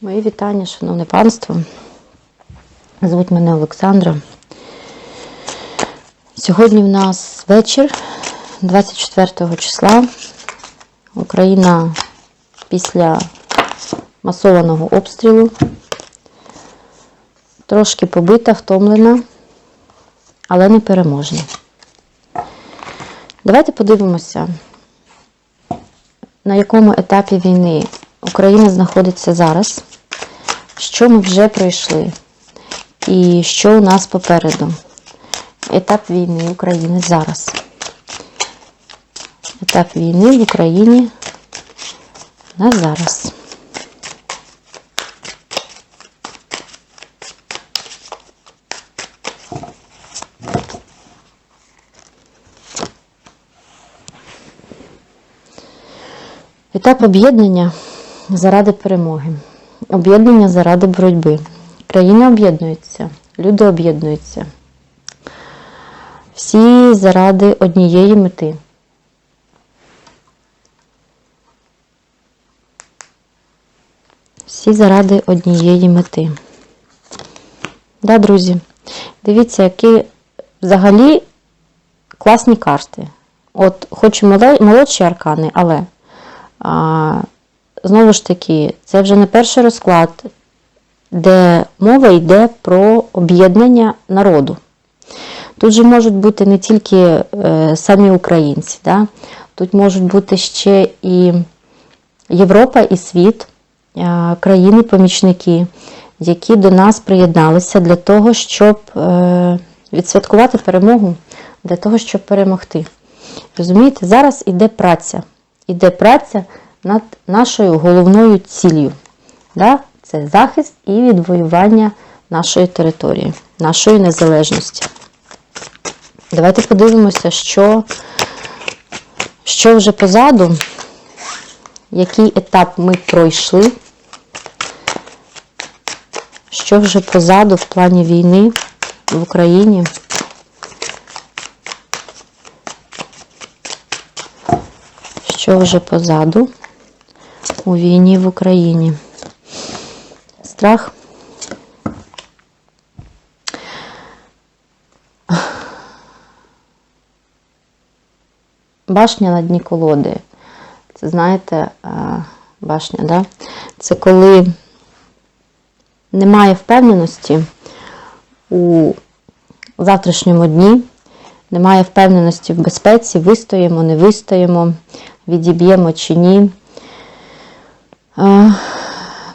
Мої вітання, шановне панство. Звуть мене Олександра. Сьогодні в нас вечір, 24 числа. Україна після масованого обстрілу. Трошки побита, втомлена, але не переможна. Давайте подивимося, на якому етапі війни Україна знаходиться зараз, що ми вже пройшли, і що у нас попереду. Етап війни України зараз. Етап війни в Україні на зараз. Етап об'єднання заради перемоги, об'єднання заради боротьби. Країни об'єднуються, люди об'єднуються. Всі заради однієї мети. Всі заради однієї мети. Да, друзі, дивіться, які взагалі класні карти. От, хоч і молодші аркани, але а, знову ж таки, це вже не перший розклад, де мова йде про об'єднання народу. Тут же можуть бути не тільки е, самі українці, да? тут можуть бути ще і Європа і світ, е, країни-помічники, які до нас приєдналися для того, щоб е, відсвяткувати перемогу, для того, щоб перемогти. Розумієте, зараз іде праця. Іде праця над нашою головною ціллю. Да? Це захист і відвоювання нашої території, нашої незалежності. Давайте подивимося, що, що вже позаду, який етап ми пройшли, що вже позаду в плані війни в Україні. Що вже позаду у війні в Україні. Страх. Башня на дні колоди. Це, знаєте, башня, да? Це коли немає впевненості у завтрашньому дні, немає впевненості в безпеці, вистоїмо, не вистоїмо, відіб'ємо чи ні.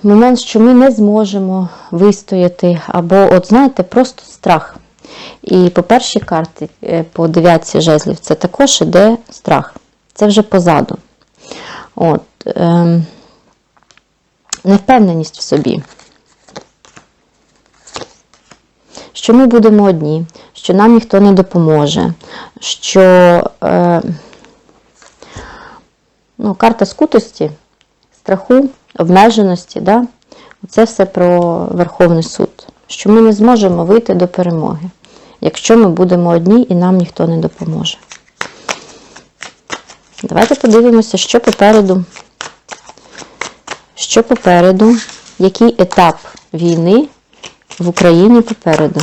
Момент, що ми не зможемо вистояти, або, от знаєте, просто страх. І по першій карті, е, по дев'ятці жезлів, це також іде страх. Це вже позаду. От, е, невпевненість в собі. Що ми будемо одні, що нам ніхто не допоможе, що е, ну, карта скутості, страху, обмеженості, да? це все про Верховний суд. Що ми не зможемо вийти до перемоги, якщо ми будемо одні і нам ніхто не допоможе. Давайте подивимося, що попереду. Що попереду, який етап війни в Україні попереду.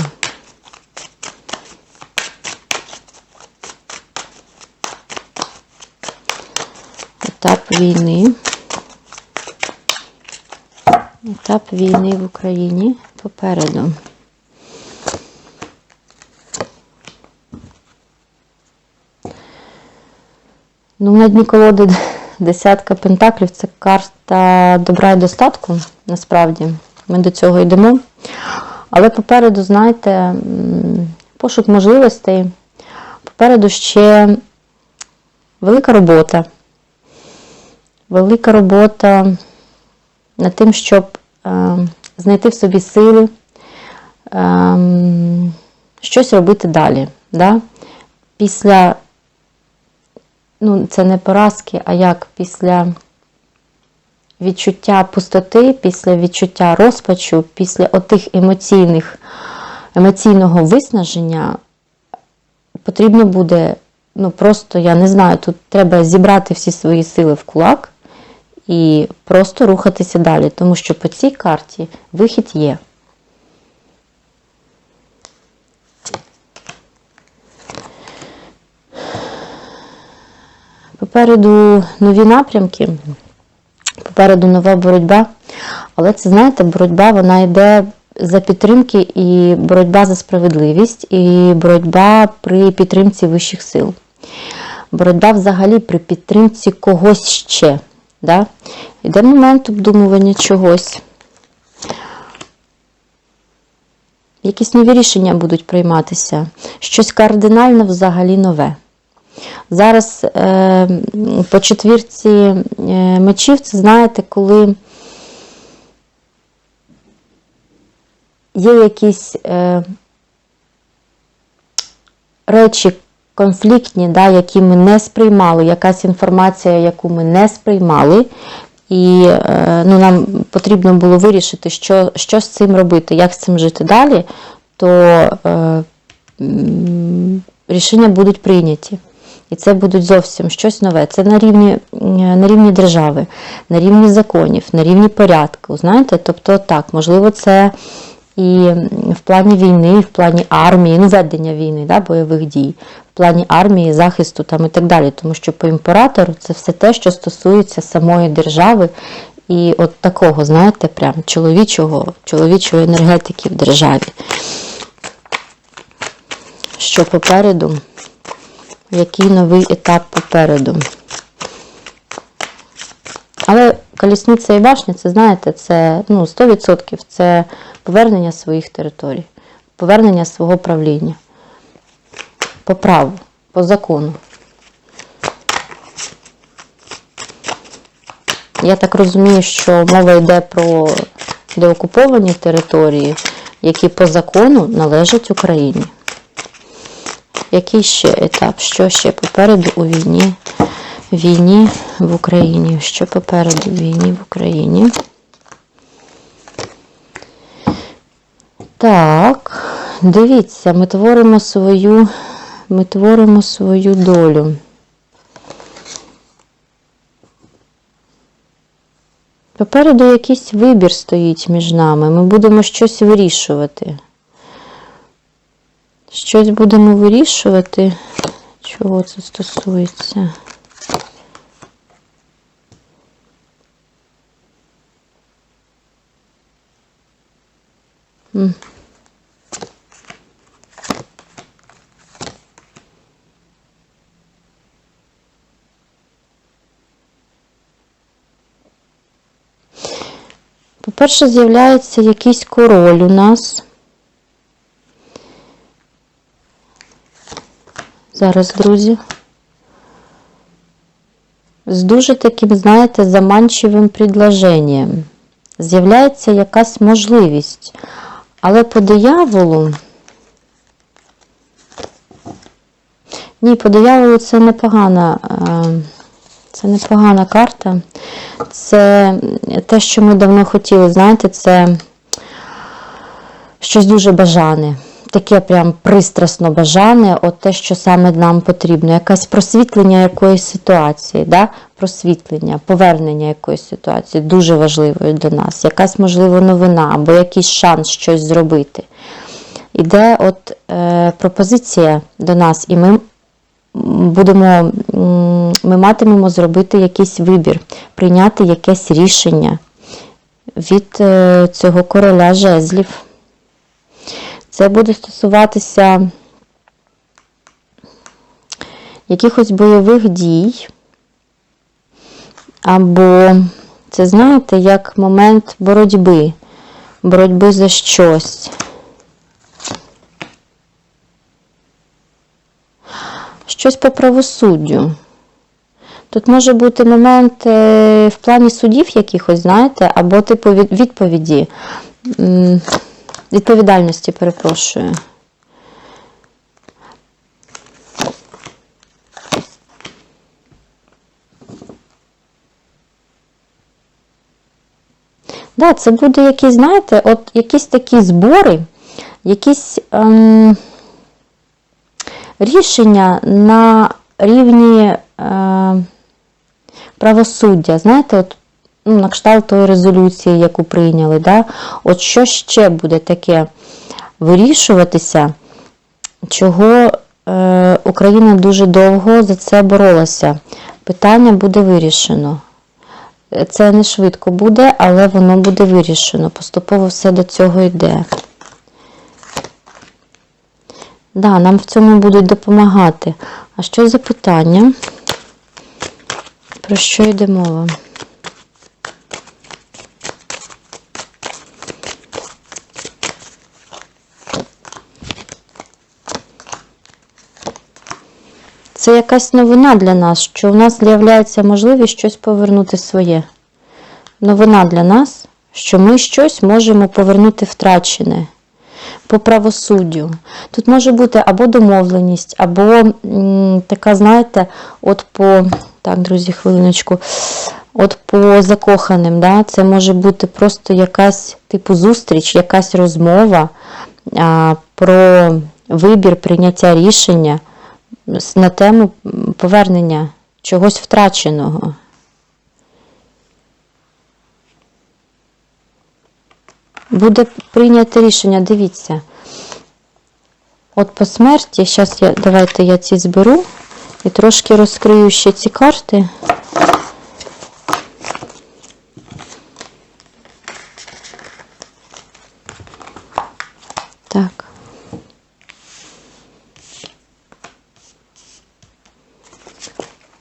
Етап війни. Етап війни в Україні попереду. Ну, на дні колоди десятка пентаклів це карта добра і достатку, насправді. Ми до цього йдемо. Але попереду, знаєте, пошук можливостей. Попереду ще велика робота. Велика робота над тим, щоб е, знайти в собі сили, е, щось робити далі. Да? Після, ну, це не поразки, а як після відчуття пустоти, після відчуття розпачу, після отих емоційних, емоційного виснаження потрібно буде, ну просто, я не знаю, тут треба зібрати всі свої сили в кулак і просто рухатися далі, тому що по цій карті вихід є. Попереду нові напрямки, попереду нова боротьба. Але це, знаєте, боротьба вона йде за підтримки і боротьба за справедливість, і боротьба при підтримці вищих сил. Боротьба взагалі при підтримці когось ще. Да? Іде момент обдумування чогось. Якісь нові рішення будуть прийматися. Щось кардинально взагалі нове. Зараз е, по четвірці е, мечів, це знаєте, коли є якісь е, речі конфліктні, да, які ми не сприймали, якась інформація, яку ми не сприймали, і е, ну, нам потрібно було вирішити, що, що з цим робити, як з цим жити далі, то е, рішення будуть прийняті. І це будуть зовсім щось нове. Це на рівні на рівні держави, на рівні законів, на рівні порядку. Знаєте, тобто так, можливо, це і в плані війни, в плані армії, ну, ведення війни, да, бойових дій, в плані армії, захисту там і так далі. Тому що по імператору це все те, що стосується самої держави. І от такого, знаєте, прям чоловічого, чоловічої енергетики в державі. Що попереду? Який новий етап попереду? Але колісниця і башня, це, знаєте, це ну, 100% це повернення своїх територій, повернення свого правління. По праву, по закону. Я так розумію, що мова йде про деокуповані території, які по закону належать Україні. Який ще етап? Що ще попереду у війні? Війні в Україні. Що попереду війні в Україні? Так, дивіться, ми творимо свою, ми творимо свою долю. Попереду якийсь вибір стоїть між нами. Ми будемо щось вирішувати. Щось будемо вирішувати. Чого це стосується? По-перше, з'являється якийсь король у нас. Зараз, друзі. З дуже таким, знаєте, заманчивим предложенням. З'являється якась можливість. Але по дияволу. Ні, по дияволу це непогана. Е, це непогана карта. Це те, що ми давно хотіли, знаєте, це щось дуже бажане. Таке прям пристрасно бажане, от те, що саме нам потрібно. Якесь просвітлення якоїсь ситуації, да? просвітлення, повернення якоїсь ситуації дуже важливою для нас. Якась, можливо, новина або якийсь шанс щось зробити. Іде от е, пропозиція до нас, і ми будемо, ми матимемо зробити якийсь вибір, прийняти якесь рішення від е, цього короля жезлів. Це буде стосуватися якихось бойових дій, або, це, знаєте, як момент боротьби, боротьби за щось. Щось по правосуддю. Тут може бути момент е, в плані судів якихось, знаєте, або типу відповіді, відповідальності, перепрошую. Да, це буде якісь, знаєте, от якісь такі збори, якісь ем, рішення на рівні е, правосуддя. Знаєте, от ну, на кшталт тої резолюції, яку прийняли. Да? От що ще буде таке вирішуватися, чого е, Україна дуже довго за це боролася. Питання буде вирішено. Це не швидко буде, але воно буде вирішено. Поступово все до цього йде. Да, нам в цьому будуть допомагати. А що за питання? Про що йде мова? Це якась новина для нас, що у нас з'являється можливість щось повернути своє. Новина для нас, що ми щось можемо повернути втрачене по правосуддю. Тут може бути або домовленість, або така, знаєте, от по. Так, друзі, хвилиночку. От по закоханим, да, це може бути просто якась типу зустріч, якась розмова а, про вибір, прийняття рішення на тему повернення чогось втраченого. Буде прийнято рішення, дивіться. От по смерті, зараз я, давайте я ці зберу і трошки розкрию ще ці карти.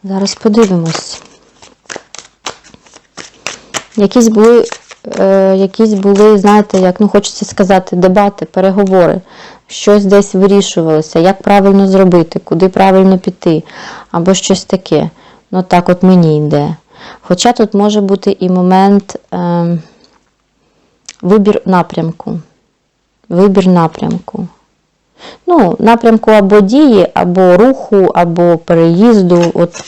Зараз подивимось. Якісь були, е, якісь були, знаєте, як ну хочеться сказати, дебати, переговори. Щось десь вирішувалося, як правильно зробити, куди правильно піти, або щось таке. Ну так от мені йде. Хоча тут може бути і момент е, вибір напрямку. Вибір напрямку. Ну, напрямку або дії, або руху, або переїзду. От,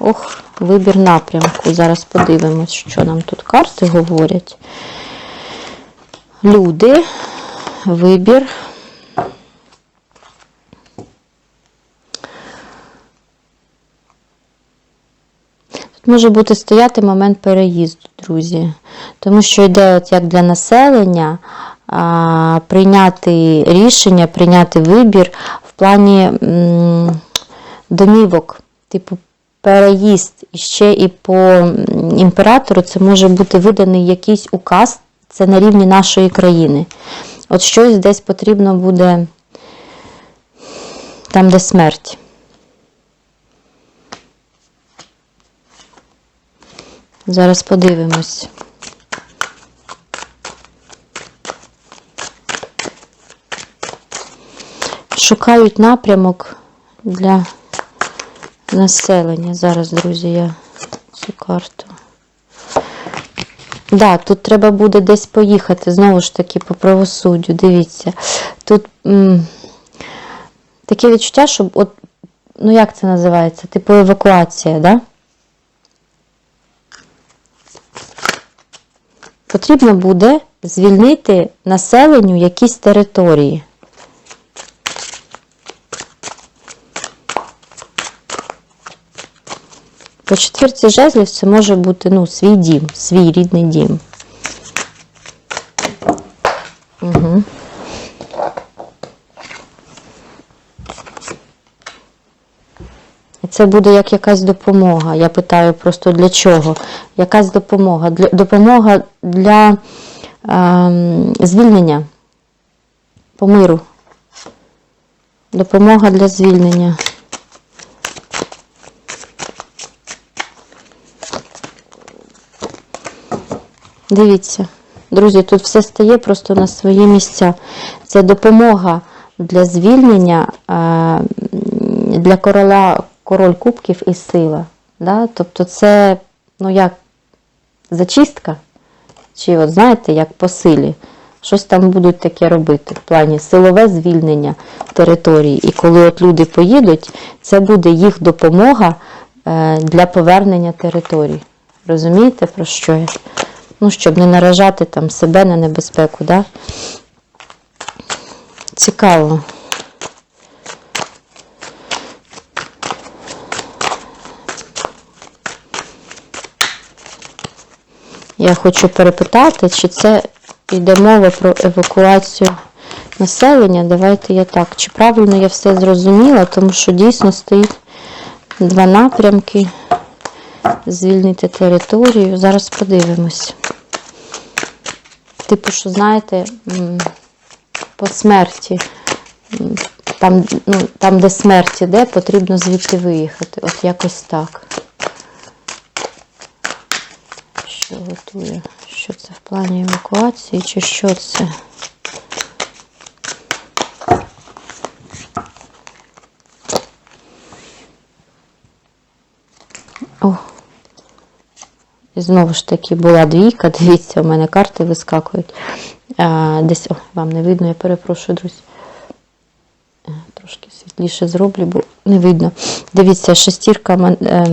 ох, вибір напрямку. Зараз подивимось, що нам тут карти говорять. Люди, вибір. Може бути стояти момент переїзду, друзі. Тому що йде от як для населення прийняти рішення, прийняти вибір в плані домівок, типу переїзд. І ще і по імператору це може бути виданий якийсь указ, це на рівні нашої країни. От щось десь потрібно буде там, де смерть. Зараз подивимось. Шукають напрямок для населення. Зараз, друзі, я цю карту. Да, тут треба буде десь поїхати, знову ж таки, по правосуддю. Дивіться. Тут таке відчуття, що от, ну як це називається? Типу евакуація, да? Потрібно буде звільнити населенню якісь території. По четвірці жезлів це може бути ну, свій дім, свій рідний дім. Угу. Це буде як якась допомога. Я питаю просто для чого? Якась допомога. Для, допомога для ем, звільнення по миру. Допомога для звільнення. Дивіться, друзі, тут все стає просто на свої місця. Це допомога для звільнення е, для короля, король кубків і сила. Да? Тобто це, ну як, зачистка, чи, от знаєте, як по силі. Щось там будуть таке робити в плані силове звільнення території. І коли от люди поїдуть, це буде їх допомога е, для повернення територій. Розумієте, про що я? Ну, щоб не наражати там себе на небезпеку, да? Цікаво. Я хочу перепитати, чи це йде мова про евакуацію населення. Давайте я так. Чи правильно я все зрозуміла, тому що дійсно стоїть два напрямки. Звільнити територію. Зараз подивимось. Типу, що, знаєте, по смерті, там, ну, там, де смерть іде, потрібно звідти виїхати. От якось так. Що готує? Що це в плані евакуації, чи що це? О, і знову ж таки була двійка. Дивіться, у мене карти вискакують. Десь, о, вам не видно, я перепрошую, друзі. Е, Трошки світліше зроблю, бо не видно. Дивіться, шестірка е,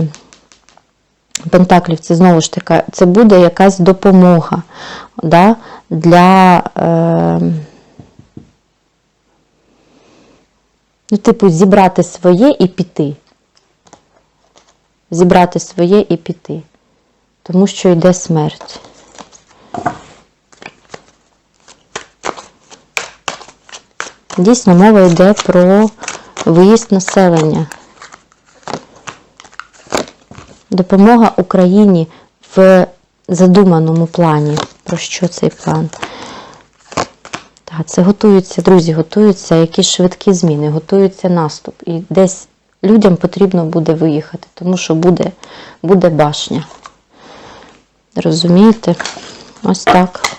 пентаклів, це знову ж таки, це буде якась допомога да, для. Е, ну, типу, зібрати своє і піти. Зібрати своє і піти. Тому що йде смерть. Дійсно, мова йде про виїзд населення. Допомога Україні в задуманому плані. Про що цей план? Так, це готуються, друзі, готуються якісь швидкі зміни, готується наступ. І десь людям потрібно буде виїхати, тому що буде, буде башня. Розумієте? Ось так.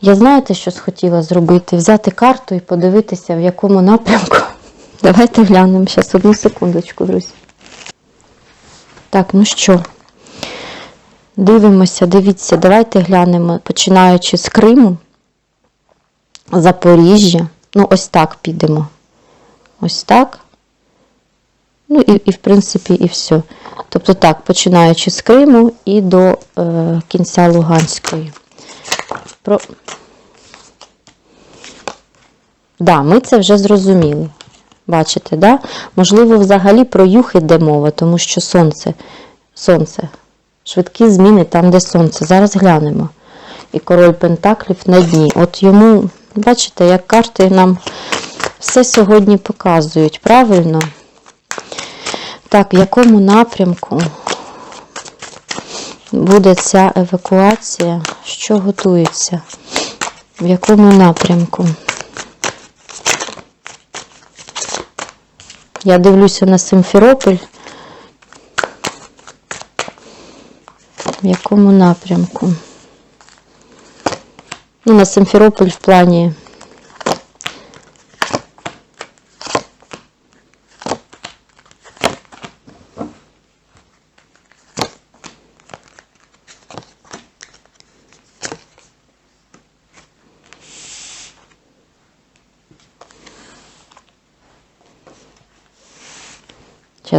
Я знаєте, що схотіла зробити? Взяти карту і подивитися, в якому напрямку. Давайте глянемо. Зараз одну секундочку, друзі. Так, ну що? Дивимося, дивіться, давайте глянемо, починаючи з Криму, Запоріжжя. Ну, ось так підемо. Ось так. Ну і, і в принципі, і все. Тобто так, починаючи з Криму і до е, кінця Луганської. Про... Да, ми це вже зрозуміли. Бачите, да? Можливо, взагалі про юг іде мова, тому що сонце, сонце. Швидкі зміни там, де сонце. Зараз глянемо. І король Пентаклів на дні. От йому, бачите, як карти нам все сьогодні показують, правильно? Так, в якому напрямку буде ця евакуація? Що готується? В якому напрямку? Я дивлюся на Симферополь. В якому напрямку? Ну, на Симферополь в плані.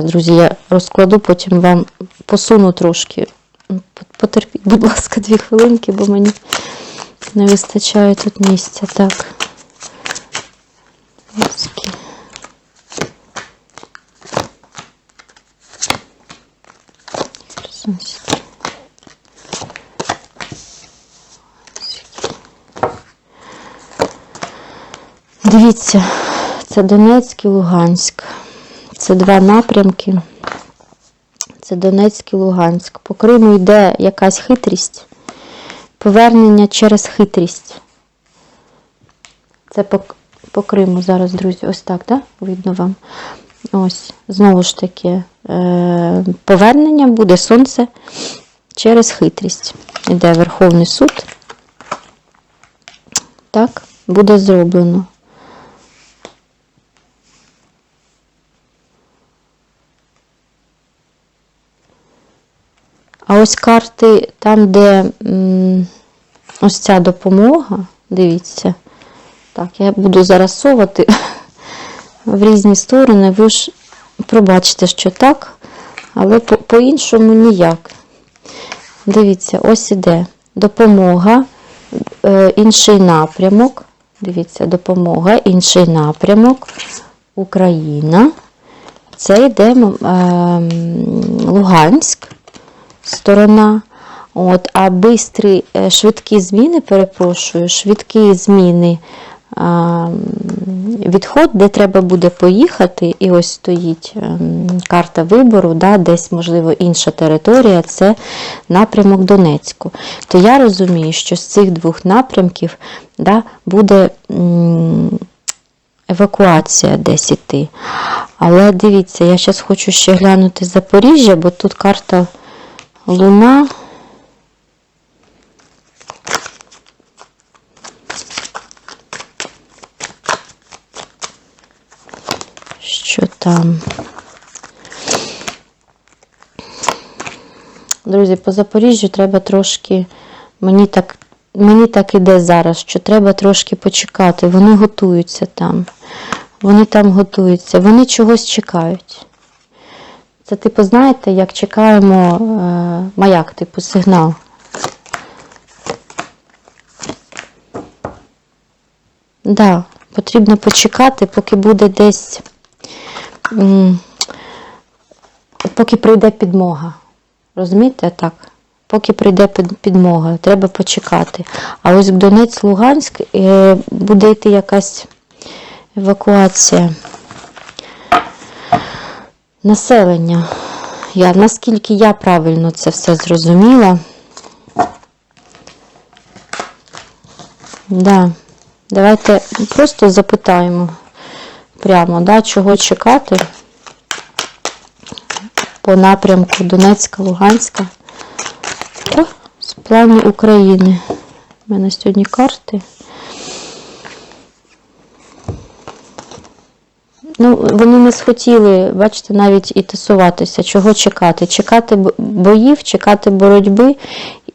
Друзі, я розкладу, потім вам посуну трошки. Потерпіть, будь ласка, дві хвилинки, бо мені не вистачає тут місця. Так. Дивіться, це Донецьк і Луганськ. Це два напрямки. Це Донецьк і Луганськ. По Криму йде якась хитрість. Повернення через хитрість. Це по, по Криму зараз, друзі. Ось так? Да? Видно вам. Ось, знову ж таки, е- повернення буде сонце через хитрість. Іде Верховний суд. Так, буде зроблено. А ось карти, там, де ось ця допомога, дивіться. Так, я буду зараз совати в різні сторони. Ви ж пробачите, що так, але по- по-іншому ніяк. Дивіться, ось іде допомога, е, інший напрямок. Дивіться, допомога, інший напрямок, Україна. Це йде ем, Луганськ сторона. От, а бистрі, е, швидкі зміни, перепрошую, швидкі зміни а, відход, де треба буде поїхати, і ось стоїть ем, карта вибору, да, десь, можливо, інша територія, це напрямок Донецьку. То я розумію, що з цих двох напрямків да, буде евакуація десь іти. Але дивіться, я зараз хочу ще глянути Запоріжжя, бо тут карта Луна. Що там? Друзі, по Запоріжжю треба трошки. Мені так, мені так іде зараз, що треба трошки почекати. Вони готуються там. Вони там готуються, вони чогось чекають. Це, типу, знаєте, як чекаємо е, маяк, типу, сигнал. Да, потрібно почекати, поки буде десь. Поки прийде підмога. Розумієте так? Поки прийде підмога, треба почекати. А ось Донець, Луганськ е, буде йти якась евакуація. Населення. Я, наскільки я правильно це все зрозуміла. Да. Давайте просто запитаємо прямо, да, чого чекати по напрямку Донецька, Луганська. О, з плану України. У мене сьогодні карти. Ну, вони не схотіли, бачите, навіть і тасуватися. Чого чекати? Чекати боїв, чекати боротьби.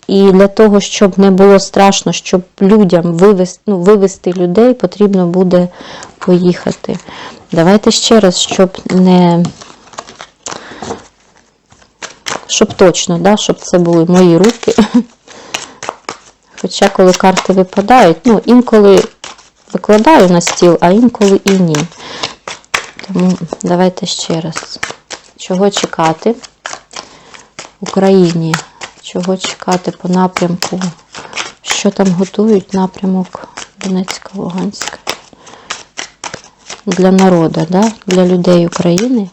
І для того, щоб не було страшно, щоб людям вивести, ну, вивести людей, потрібно буде поїхати. Давайте ще раз, щоб не. Щоб точно, да, щоб це були мої руки. Хоча, коли карти випадають, ну, інколи викладаю на стіл, а інколи і ні. Тому давайте ще раз. Чого чекати Україні? Чого чекати по напрямку? Що там готують напрямок Донецька, Луганська? Для народу, да? для людей України?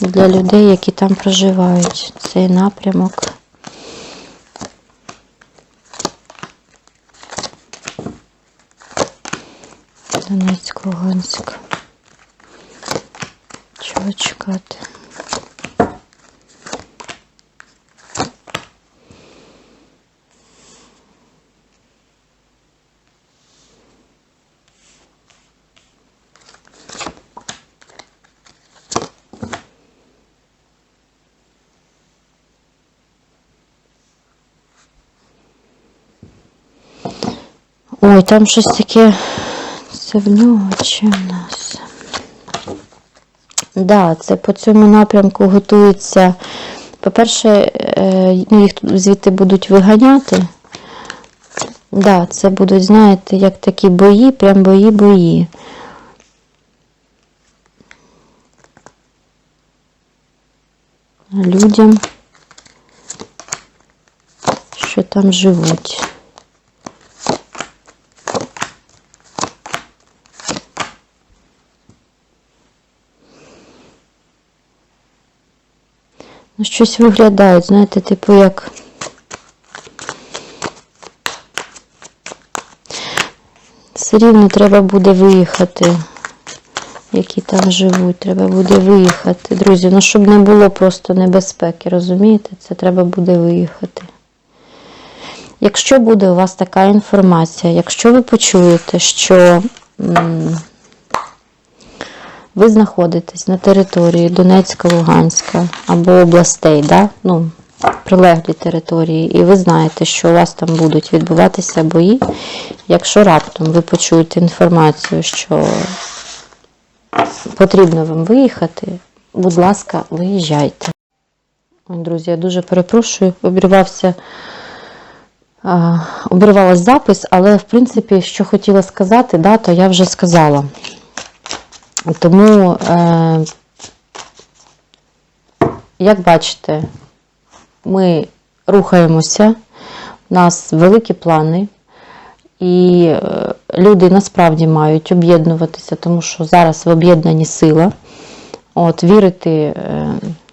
Для людей, які там проживають. Цей напрямок. Донецьк, Луганськ. Чого? Ой, там щось таке. Це в нього чи в нас? Да, це по цьому напрямку готується. По-перше, е, ну, їх звідти будуть виганяти. Да, це будуть, знаєте, як такі бої, прям бої-бої. Людям, що там живуть. Ну, щось виглядають, знаєте, типу як. Все рівно треба буде виїхати, які там живуть, треба буде виїхати. Друзі, ну щоб не було просто небезпеки, розумієте? Це треба буде виїхати. Якщо буде у вас така інформація, якщо ви почуєте, що ви знаходитесь на території Донецька, Луганська або областей, да? ну, прилеглі території, і ви знаєте, що у вас там будуть відбуватися бої. Якщо раптом ви почуєте інформацію, що потрібно вам виїхати, будь ласка, виїжджайте. Ой, друзі, я дуже перепрошую, обірвався. Обірвалась запис, але в принципі, що хотіла сказати, да, то я вже сказала. Тому, е, як бачите, ми рухаємося, у нас великі плани, і е, люди насправді мають об'єднуватися, тому що зараз в об'єднанні сила. От, вірити е,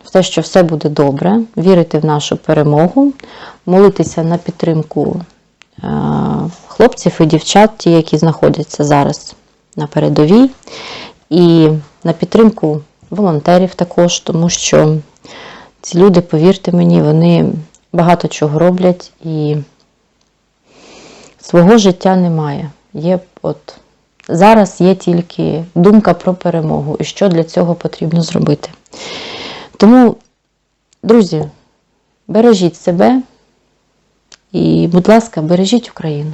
в те, що все буде добре, вірити в нашу перемогу, молитися на підтримку е, хлопців і дівчат, ті, які знаходяться зараз на передовій, і на підтримку волонтерів також, тому що ці люди, повірте мені, вони багато чого роблять і свого життя немає. Є от зараз є тільки думка про перемогу і що для цього потрібно зробити. Тому, друзі, бережіть себе і, будь ласка, бережіть Україну.